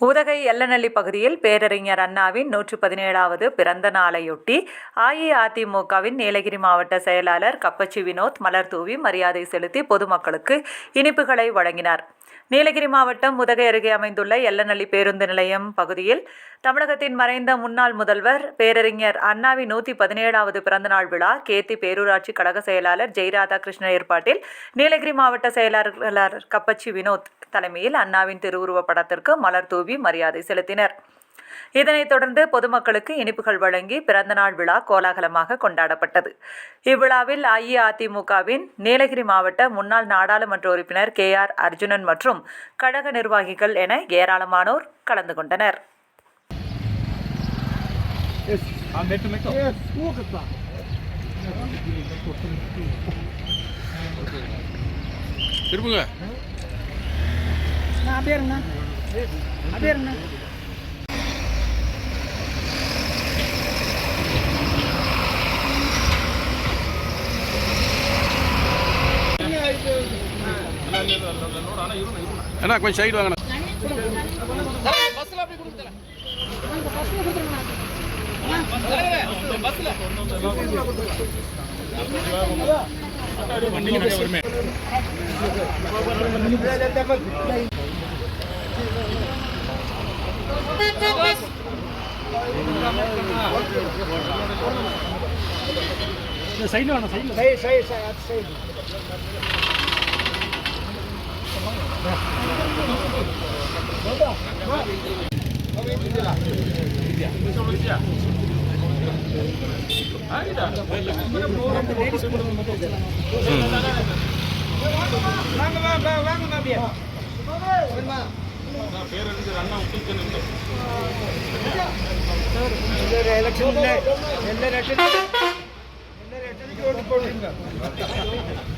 உதகை எல்லநல்லி பகுதியில் பேரறிஞர் அண்ணாவின் நூற்று பதினேழாவது பிறந்த நாளையொட்டி அஇஅதிமுகவின் நீலகிரி மாவட்ட செயலாளர் கப்பச்சி வினோத் மலர் தூவி மரியாதை செலுத்தி பொதுமக்களுக்கு இனிப்புகளை வழங்கினார். நீலகிரி மாவட்டம் உதகை அருகே அமைந்துள்ள எல்லநள்ளி பேருந்து நிலையம் பகுதியில் தமிழகத்தின் மறைந்த முன்னாள் முதல்வர் பேரறிஞர் அண்ணாவின் நூற்றி பதினேழாவது பிறந்தநாள் விழா கேத்தி பேரூராட்சி கழக செயலாளர் ஜெயராதாகிருஷ்ணன் ஏற்பாட்டில் நீலகிரி மாவட்ட செயலாளர் கப்பச்சி வினோத் தலைமையில் அண்ணாவின் திருவுருவப் படத்திற்கு மலர் தூவி மரியாதை செலுத்தினர். இதனைத் தொடர்ந்து பொதுமக்களுக்கு இனிப்புகள் வழங்கி பிறந்தநாள் விழா கோலாகலமாக கொண்டாடப்பட்டது. இவ்விழாவில் அஇஅதிமுகவின் நீலகிரி மாவட்ட முன்னாள் நாடாளுமன்ற உறுப்பினர் கே ஆர் அர்ஜுனன் மற்றும் கழக நிர்வாகிகள் என ஏராளமானோர் கலந்து கொண்டனர். திரும்புங்க. அண்ணா, அப்படியே இருங்கண்ணா அப்படியே இருங்கண்ணா அண்ணா கொஞ்சம் சைடு வாங்கண்ணா. சைடில் வேணாம் சைடில் சைடு சைடு சைடு എലക്ഷനിലെ എല്ലാ രക്ഷ എല്ലാ രക്ഷയ്ക്ക് ഓടിക്കൊണ്ടിരിക്കുക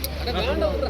ಬ್ಯಾಂಡ್ ಅವ್ರ.